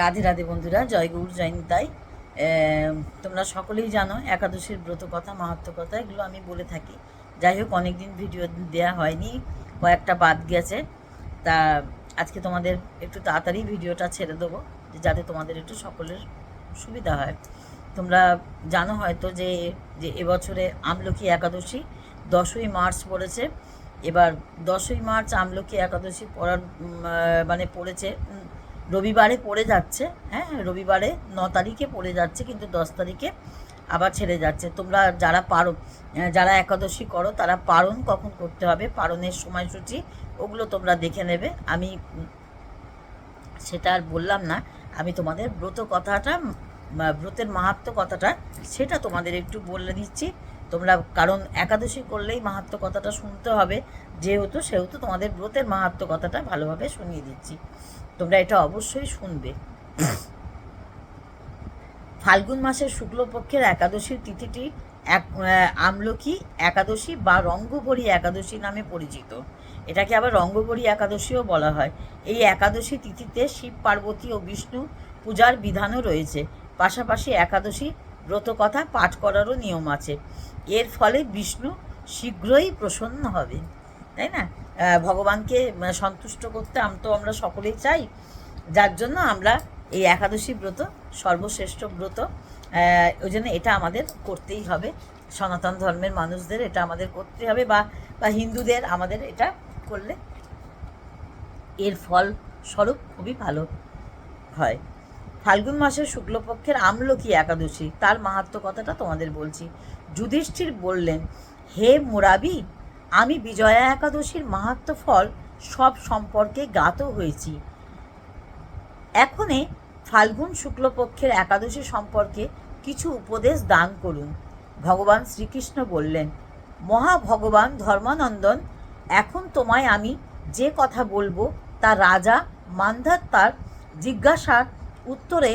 রাধে রাধে বন্ধুরা, জয় গৌর, জয় নিতাই। তোমরা সকলেই জানো একাদশীর ব্রত কথা মাহাত্ম কথা, এগুলো আমি বলে থাকি। যাই হোক, অনেকদিন ভিডিও দেওয়া হয়নি, কয়েকটা বাদ গেছে। তা আজকে তোমাদের একটু তাড়াতাড়ি ভিডিওটা ছেড়ে দেবো, যাতে তোমাদের একটু সকলের সুবিধা হয়। তোমরা জানো হয়তো যে যে এবছরে আমলকি একাদশী, দশই মার্চ পড়েছে। এবার দশই মার্চ আমলকি একাদশী পড়ার মানে পড়েছে রবিবারে পড়ে যাচ্ছে হ্যাঁ রবিবারে ন তারিখে পড়ে যাচ্ছে, কিন্তু দশ তারিখে আবার ছেড়ে যাচ্ছে। তোমরা যারা পারো যারা একাদশী করো, তারা পারণ কখন করতে হবে? পারণের সময়সূচি, ওগুলো তোমরা দেখে নেবে। আমি সেটা আর বললাম না, আমি তোমাদের ব্রত কথাটা ব্রতের মাহাত্ম কথাটা, সেটা তোমাদের একটু বলে দিচ্ছি। তোমরা, কারণ একাদশী করলেই মাহাত্ম কথাটা শুনতে হবে, যেহেতু, সেহেতু তোমাদের ব্রতের মাহাত্ম কথাটা ভালোভাবে শুনিয়ে দিচ্ছি। তোমরা এটা অবশ্যই শুনবে। ফাল্গুন মাসের শুক্লপক্ষের একাদশীর তিথিটি এক আমলকি একাদশী বা রঙ্গভরী একাদশী নামে পরিচিত। এটাকে আবার রঙ্গভরী একাদশীও বলা হয়। এই একাদশী তিথিতে শিব, পার্বতী ও বিষ্ণু পূজার বিধানও রয়েছে। পাশাপাশি একাদশী ব্রতকথা পাঠ করারও নিয়ম আছে। এর ফলে বিষ্ণু শীঘ্রই প্রসন্ন হবে, তাই না? ভগবানকে সন্তুষ্ট করতে আম, তো আমরা সকলেই চাই। যার জন্য আমরা এই একাদশী ব্রত, সর্বশ্রেষ্ঠ ব্রত ওই জন্য এটা আমাদের করতেই হবে। সনাতন ধর্মের মানুষদের এটা আমাদের করতে হবে বা বা হিন্দুদের আমাদের এটা করলে এর ফল স্বরূপ খুবই ভালো হয়। ফাল্গুন মাসের শুক্লপক্ষের আমলকি একাদশী, তার মাহাত্ম কথাটা তোমাদের বলছি। যুধিষ্ঠির বললেন, হে মুরাবি আমি বিজয়া একাদশীর মাহাত্ম ফল সব সম্পর্কে জ্ঞাত হয়েছি। এখনে ফাল্গুন শুক্লপক্ষের একাদশী সম্পর্কে কিছু উপদেশ দান করুন। ভগবান শ্রীকৃষ্ণ বললেন, মহাভগবান ধর্মানন্দন, এখন তোমায় আমি যে কথা বলব তা রাজা মান্ধাত্তার জিজ্ঞাসার উত্তরে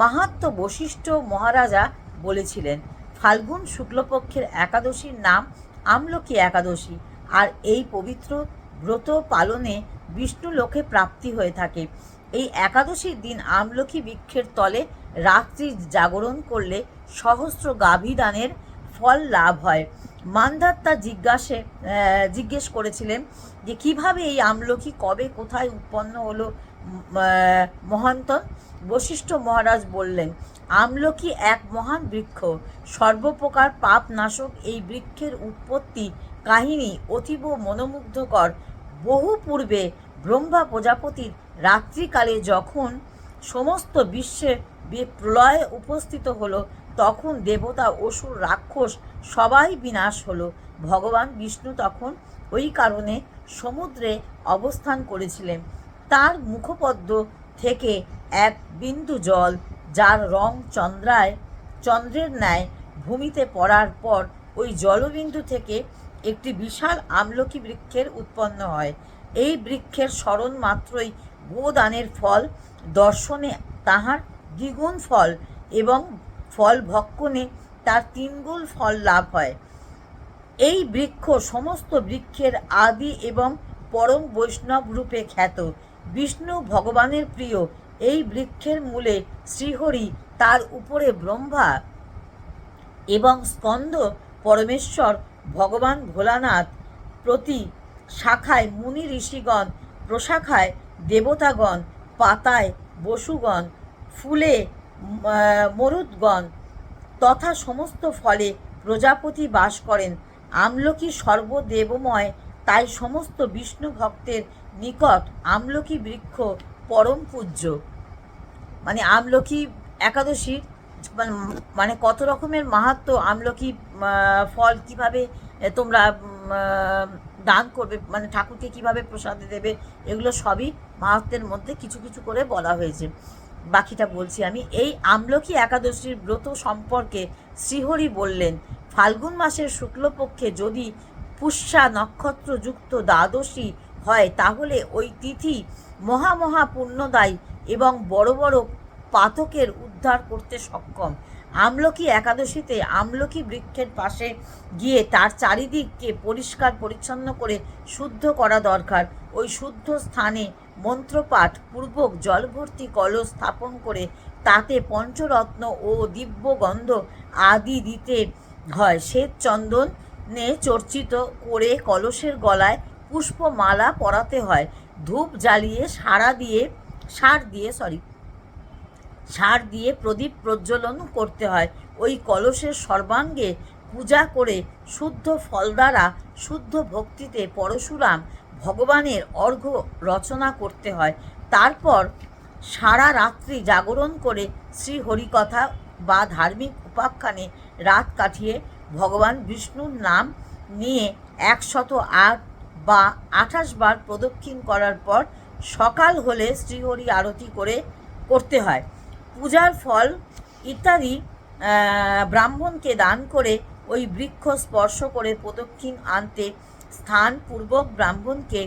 মাহাত্ম বশিষ্ঠ মহারাজা বলেছিলেন, ফাল্গুন শুক্লপক্ষের একাদশীর নাম আমলকি একাদশী আর এই পবিত্র ব্রত পালনে বিষ্ণু লোকে প্রাপ্তি হয়ে থাকে। এই একাদশীর দিন আমলকি বৃক্ষের তলে রাত্রি জাগরণ করলে সহস্র গাভী দানের ফল লাভ হয়। মান্ধাত্তা জিজ্ঞাসে জিজ্ঞেস করেছিলেন যে, কীভাবে এই আমলকি কবে কোথায় উৎপন্ন হলো মহান্তন বশিষ্ঠ মহারাজ বললেন আমলকি এক মহান বৃক্ষ। সর্বপ্রকার পাপ নাশক এই বৃক্ষের উৎপত্তি, কাহিনী অতীব মনোমুগ্ধকর। বহু পূর্বে ব্রহ্মা প্রজাপতির রাত্রিকালে যখন সমস্ত বিশ্বে প্রলয় উপস্থিত হলো, তখন দেবতা, অসুর, রাক্ষস সবাই বিনাশ হলো। ভগবান বিষ্ণু তখন ওই কারণে সমুদ্রে অবস্থান করেছিলেন। তার মুখপদ্ম থেকে এক বিন্দু জল যার রং চন্দ্রায়, চন্দ্রের ন্যায় ভূমিতে পড়ার পর ওই জলবিন্দু থেকে একটি বিশাল আমলকি বৃক্ষের উৎপন্ন হয়। এই বৃক্ষের স্মরণ মাত্রই গোদানের ফল, দর্শনে তাহার দ্বিগুণ ফল এবং ফল ভক্ষণে তার তিনগুণ ফল লাভ হয়। এই বৃক্ষ সমস্ত বৃক্ষের আদি এবং পরম বৈষ্ণব রূপে খ্যাত। বিষ্ণু ভগবানের প্রিয় এই বৃক্ষের মূলে শ্রীহরি তার উপরে ব্রহ্মা এবং স্কন্দ পরমেশ্বর ভগবান ভোলানাথ প্রতি শাখায় মুনি ঋষিগণ, প্রশাখায় দেবতাগণ, পাতায় বসুগণ, ফুলে মরুদগণ তথা সমস্ত ফলে প্রজাপতি বাস করেন। আমলকি সর্বদেবময়, তাই সমস্ত বিষ্ণু ভক্তের নিকট আমলকি বৃক্ষ পরম পূজ্য। মানে আমলকি একাদশী, মানে- মানে কত রকমের মাহাত্ম আমলকি ফল কীভাবে তোমরা দান করবে মানে ঠাকুরকে কীভাবে প্রসাদে দেবে, এগুলো সবই মাহাত্মের মধ্যে কিছু কিছু করে বলা হয়েছে। বাকিটা বলছি আমি, এই আমলকি একাদশীর ব্রত সম্পর্কে শ্রীহরি বললেন, ফাল্গুন মাসের শুক্লপক্ষে যদি পুষ্যা নক্ষত্রযুক্ত দ্বাদশী হয়, তাহলে ওই তিথি মহা মহা পুণ্যদায়ী এবং বড় বড় পাতকের উদ্ধার করতে সক্ষম। আমলকি একাদশীতে আমলকি বৃক্ষের পাশে গিয়ে তার চারিদিককে পরিষ্কার পরিচ্ছন্ন করে শুদ্ধ করা দরকার। ওই শুদ্ধ স্থানে মন্ত্রপাঠ, পূর্বক জলভর্তি কলস স্থাপন করে তাতে পঞ্চরত্ন ও দিব্য গন্ধ আদি দিতে হয়। শ্বেত চন্দনে চর্চিত করে কলসের গলায় পুষ্পমালা পরাতে হয়। ধূপ জ্বালিয়ে সারা দিয়ে, সার দিয়ে সরি সার দিয়ে প্রদীপ প্রজ্বলন করতে হয়। ওই কলসের সর্বাঙ্গে পূজা করে শুদ্ধ ফল দ্বারা শুদ্ধ ভক্তিতে পরশুরাম ভগবানের অর্ঘ্য রচনা করতে হয়। তারপর সারা রাত্রি জাগরণ করে শ্রী হরিকথা বা ধার্মিক উপাখ্যানে রাত কাটিয়ে ভগবান বিষ্ণুর নাম নিয়ে একশত আট বা আঠাশ বার প্রদক্ষিণ করার পর সকাল হলে শ্রীহরি আরতি করে করতে হয়। পূজার ফল ইত্যাদি ব্রাহ্মণকে দান করে ওই বৃক্ষ স্পর্শ করে প্রদক্ষিণ আনতে স্থানপূর্বক ব্রাহ্মণকে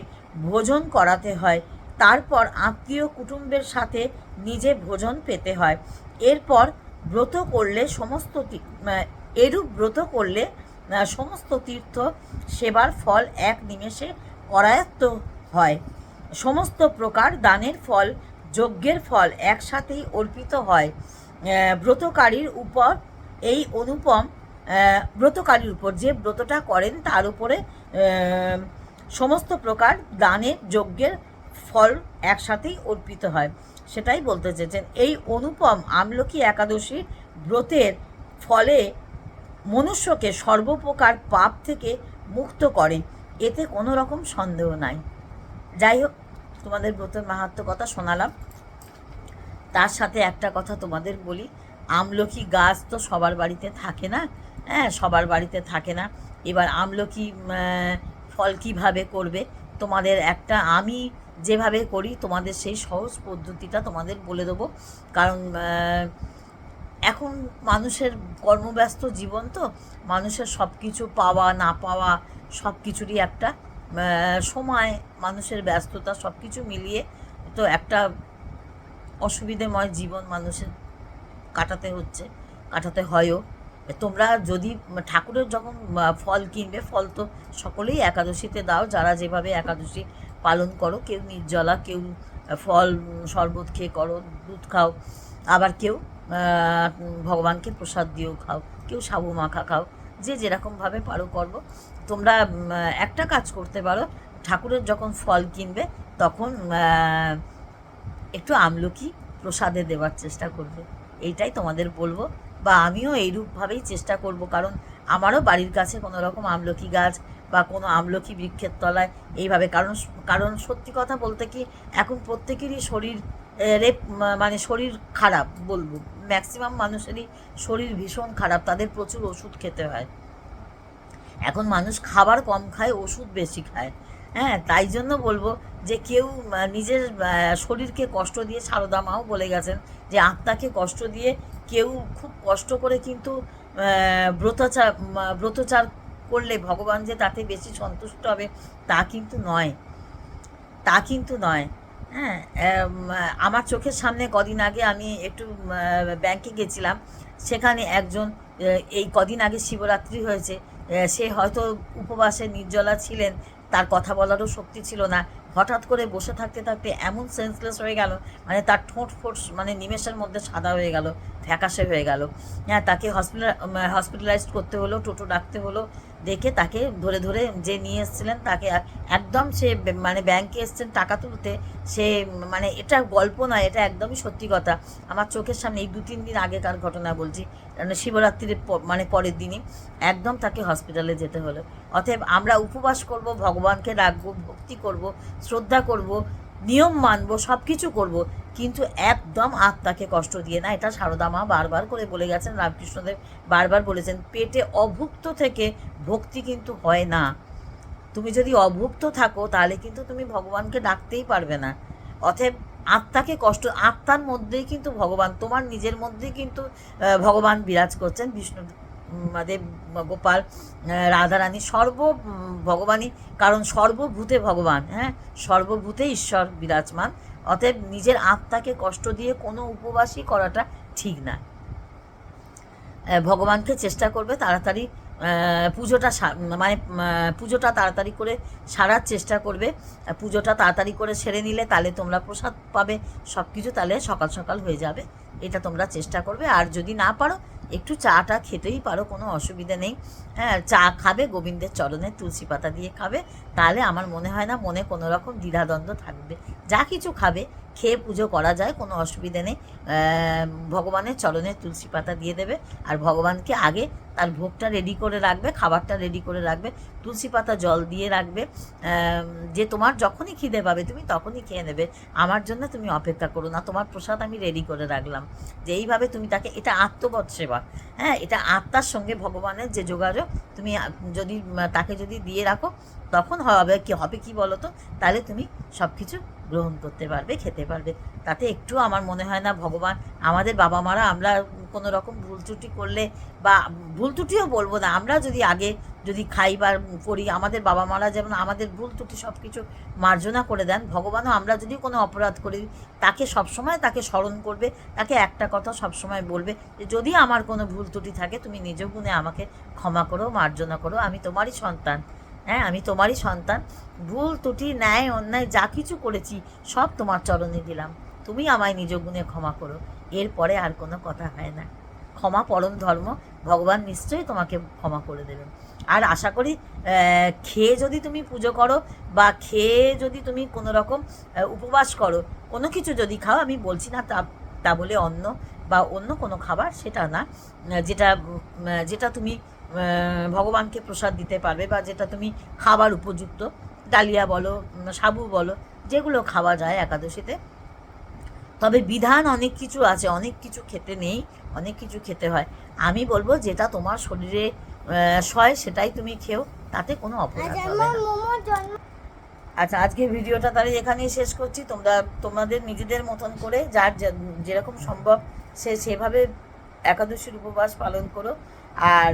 ভোজন করাতে হয়। তারপর আত্মীয় কুটুম্বের সাথে নিজে ভোজন পেতে হয়। এরপর ব্রত করলে সমস্ত এরূপ ব্রত করলে সমস্ত তীর্থ সেবার ফল এক নিমেষে করায়ত্ত হয়। সমস্ত প্রকার দানের ফল, যজ্ঞের ফল একসাথেই অর্পিত হয়। ব্রতকারীর উপর এই অনুপম ব্রতকারীর উপর যে ব্রতটা করেন তার উপরে সমস্ত প্রকার দানের, যজ্ঞের ফল একসাথেই অর্পিত হয়। সেটাই বলতে চেয়েছেন। এই অনুপম আমলকি একাদশী ব্রতের ফলে মনুষ্যকে সর্বপ্রকার পাপ থেকে মুক্ত করে। এতে কোনো রকম সন্দেহ নাই। যাই হোক, তোমাদের ব্রতের মাহাত্ম কথা শোনালাম। তার সাথে একটা কথা তোমাদের বলি। আমলকি গাছ তো সবার বাড়িতে থাকে না? হ্যাঁ সবার বাড়িতে থাকে না। এবার আমলকি ফল কীভাবে করবে? তোমাদের একটা, আমি যেভাবে করি, তোমাদের সেই সহজ পদ্ধতিটা তোমাদের বলে দেবো। কারণ এখন মানুষের কর্মব্যস্ত জীবন তো, মানুষের সব কিছু পাওয়া, না পাওয়া সব কিছুরই একটা সময়, মানুষের ব্যস্ততা সব কিছু মিলিয়ে তো একটা অসুবিধেময় জীবন মানুষের কাটাতে হচ্ছে, কাটাতে হয়ও। তোমরা যদি ঠাকুরের যখন ফল কিনবে, ফল তো সকলেই একাদশীতে দাও, যারা যেভাবে একাদশী পালন করো, কেউ নির্জলা, কেউ ফল, শরবত খেয়ে করো, দুধ খাও, আবার কেউ ভগবানকে প্রসাদ দিয়েও খাও, কেউ সাবু মাখা খাও, যে যেরকমভাবে পারো করব। তোমরা একটা কাজ করতে পারো, ঠাকুরের যখন ফল কিনবে, তখন একটু আমলকি প্রসাদে দেওয়ার চেষ্টা করবে। এইটাই তোমাদের বলব, বা আমিও এইরূপভাবেই চেষ্টা করব, কারণ আমারও বাড়ির কাছে কোনো রকম আমলকি গাছ বা কোনো আমলকি বৃক্ষের তলায় এইভাবে, কারণ কারণ সত্যি কথা বলতে কি, এখন প্রত্যেকেরই শরীর এ, রে মানে শরীর খারাপ বলব। ম্যাক্সিমাম মানুষেরই শরীর ভীষণ খারাপ তাদের প্রচুর ওষুধ খেতে হয়। এখন মানুষ খাবার কম খায় ওষুধ বেশি খায়। হ্যাঁ তাই জন্য বলব যে কেউ নিজের শরীরকে কষ্ট দিয়ে সারদা মাও বলে গেছেন যে আত্মাকে কষ্ট দিয়ে কেউ খুব কষ্ট করে কিন্তু ব্রতচার ব্রতচার করলে ভগবান যে তাতে বেশি সন্তুষ্ট হবে তা কিন্তু নয়। তা কিন্তু নয়। হ্যাঁ আমার চোখের সামনে কদিন আগে আমি একটু ব্যাংকে গেছিলাম। সেখানে একজন এই কদিন আগে শিবরাত্রি হয়েছে। সে হয়তো উপবাসে নির্জলা ছিলেন, তার কথা বলারও শক্তি ছিল না। হঠাৎ করে বসে থাকতে থাকতে এমন সেন্সলেস হয়ে গেল মানে তার ঠোঁট ফোঁট মানে নিমেষের মধ্যে সাদা হয়ে গেল, ফ্যাকাশে হয়ে গেল। হ্যাঁ তাকে হসপিটাল হসপিটালাইজড করতে হলো, টোটো ডাকতে হলো। দেখে তাকে ধরে ধরে যে নিয়ে এসেছিলেন, তাকে একদম সে মানে ব্যাংকে এসছেন টাকা তুলতে, সে মানে এটা গল্প নয় এটা একদমই সত্যি কথা। আমার চোখের সামনে এই দু তিন দিন আগেকার ঘটনা বলছি শিবরাত্রির মানে পরের দিনই একদম তাকে হসপিটালে যেতে হলো। অতএব আমরা উপবাস করব, ভগবানকে রাখব, ভক্তি করব, শ্রদ্ধা করব নিয়ম মানবো সব কিছু করব, কিন্তু একদম আত্মাকে কষ্ট দিয়ে না, এটা সারদা মা বারবার করে বলে গেছেন, রামকৃষ্ণদেব বারবার বলেছেন, পেটে অভুক্ত থেকে ভক্তি কিন্তু হয় না। তুমি যদি অভুক্ত থাকো, তাহলে কিন্তু তুমি ভগবানকে ডাকতেই পারবে না। অতএব আত্মাকে কষ্ট, আত্মার মধ্যেই কিন্তু ভগবান, তোমার নিজের মধ্যেই কিন্তু ভগবান বিরাজ করছেন বিষ্ণু দেব গোপাল রাধারানী সর্ব ভগবানই কারণ সর্বভূতে ভগবান হ্যাঁ? সর্বভূতে ঈশ্বর বিরাজমান। অতএব নিজের আত্মাকে কষ্ট দিয়ে কোনো উপবাসই করাটা ঠিক না। ভগবানকে চেষ্টা করবে তাড়াতাড়ি পুজোটা মানে পুজোটা তাড়াতাড়ি করে সারার চেষ্টা করবে। পুজোটা তাড়াতাড়ি করে সেরে নিলে তাহলে তোমরা প্রসাদ পাবে সব কিছু তাহলে সকাল সকাল হয়ে যাবে। এটা তোমরা চেষ্টা করবে। আর যদি না পারো একটু চাটা খেতেই পারো, কোনো অসুবিধা নেই। হ্যাঁ চা খাবে, গোবিন্দের চরণে তুলসী পাতা দিয়ে খাবে। তাহলে আমার মনে হয় না মনে কোনো রকম দ্বিধাদ্বন্দ্ব থাকবে। যা কিছু খাবে খেয়ে পুজো করা যায়, কোনো অসুবিধে নেই। ভগবানের চরণে তুলসী পাতা দিয়ে দেবে, আর ভগবানকে আগে তার ভোগটা রেডি করে রাখবে, খাবারটা রেডি করে রাখবে, তুলসী পাতা জল দিয়ে রাখবে। যে তোমার যখনই খিদে পাবে, তুমি তখনই খেয়ে নেবে। আমার জন্য তুমি অপেক্ষা করো না, তোমার প্রসাদ আমি রেডি করে রাখলাম। যে এইভাবে তুমি তাকে, এটা আত্মবৎ সেবা। হ্যাঁ এটা আত্মার সঙ্গে ভগবানের যে যোগাযোগ, তুমি যদি, তাকে যদি দিয়ে রাখো, তখন হবে কি হবে কি বলো তো তাহলে তুমি সব কিছু গ্রহণ করতে পারবে, খেতে পারবে। তাতে একটু আমার মনে হয় না ভগবান, আমাদের বাবা মারা আমরা কোনো রকম ভুল ত্রুটি করলে বা ভুল ত্রুটিও বলব না, আমরা যদি আগে যদি খাই বা করি, আমাদের বাবা মারা যেমন আমাদের ভুল ত্রুটি সব কিছু মার্জনা করে দেন, ভগবানও আমরা যদি কোনো অপরাধ করি, তাকে সবসময় তাকে স্মরণ করবে, তাকে একটা কথা সবসময় বলবে যে, যদি আমার কোনো ভুল ত্রুটি থাকে, তুমি নিজ গুণে আমাকে ক্ষমা করো, মার্জনা করো, আমি তোমারই সন্তান। হ্যাঁ আমি তোমারই সন্তান। ভুল, ত্রুটি, ন্যায়, অন্যায়, যা কিছু করেছি, সব তোমার চরণে দিলাম। তুমি আমায় নিজ গুণে ক্ষমা করো। এরপরে আর কোনো কথা হয় না। ক্ষমা পরম ধর্ম, ভগবান নিশ্চয়ই তোমাকে ক্ষমা করে দেবেন। আর আশা করি খেয়ে যদি তুমি পুজো করো বা খেয়ে যদি তুমি কোনো রকম উপবাস করো, কোনো কিছু যদি খাও, আমি বলছি না তা তা বলে অন্ন বা অন্য কোনো খাবার, সেটা না। যেটা যেটা তুমি ভগবানকে প্রসাদ দিতে পারবে বা যেটা তুমি খাবার উপযুক্ত। ডালিয়া বলো সাবু বলো যেগুলো খাওয়া যায় একাদশীতে। তবে বিধান অনেক কিছু আছে অনেক কিছু খেতে নেই অনেক কিছু খেতে হয়। আমি বলব যেটা তোমার শরীরে সয় সেটাই তুমি খেও তাতে কোনো অপরাধ হবে না। আচ্ছা আজকে ভিডিওটা তাহলে এখানেই শেষ করছি। তোমরা তোমাদের নিজেদের মতন করে যার যেরকম সম্ভব সে সেভাবে একাদশীর উপবাস পালন করো। আর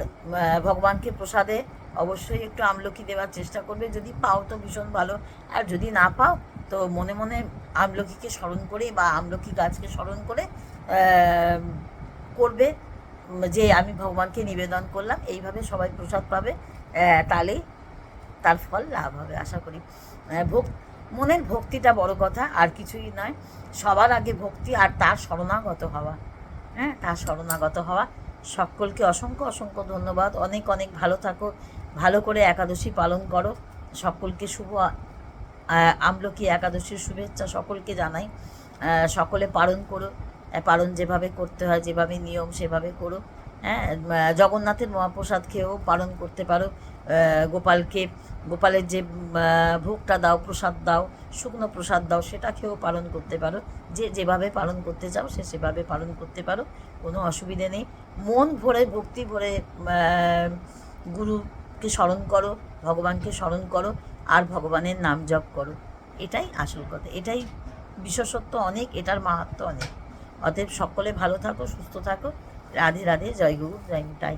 ভগবানকে প্রসাদে অবশ্যই একটু আমলকি দেওয়ার চেষ্টা করবে। যদি পাও তো ভীষণ ভালো, আর যদি না পাও তো মনে মনে আমলকিকে স্মরণ করে বা আমলকি গাছকে স্মরণ করে করবে। যে আমি ভগবানকে নিবেদন করলাম, এইভাবে সবাই প্রসাদ পাবে তাহলেই তার ফল লাভ হবে আশা করি। ভোগ, মনের ভক্তিটা বড় কথা, আর কিছুই নয়। সবার আগে ভক্তি আর তার শরণাগত হওয়া হ্যাঁ তার শরণাগত হওয়া। সকলকে অসংখ্য অসংখ্য ধন্যবাদ। অনেক অনেক ভালো থাকো। ভালো করে একাদশী পালন করো। সকলকে শুভ আমলকি একাদশীর শুভেচ্ছা সকলকে জানাই। সকলে পালন করো। পালন যেভাবে করতে হয়, যেভাবে নিয়ম সেভাবে করো। হ্যাঁ জগন্নাথের মহাপ্রসাদ খেয়েও পালন করতে পারো। গোপালকে, গোপালের যে ভোগটা দাও, প্রসাদ দাও, শুকনো প্রসাদ দাও, সেটা খেয়েও পালন করতে পারো। যে যেভাবে পালন করতে চাও, সে সেভাবে পালন করতে পারো। কোনো অসুবিধে নেই। মন ভরে, ভক্তি ভরে গুরুকে স্মরণ করো, ভগবানকে স্মরণ করো, আর ভগবানের নাম জপ করো। এটাই আসল কথা। এটাই বিশেষত্ব অনেক, এটার মাহাত্ম অনেক। অতএব সকলে ভালো থাকো, সুস্থ থাকো। রাধে রাধে। জয় গুরু, জয় নিতাই।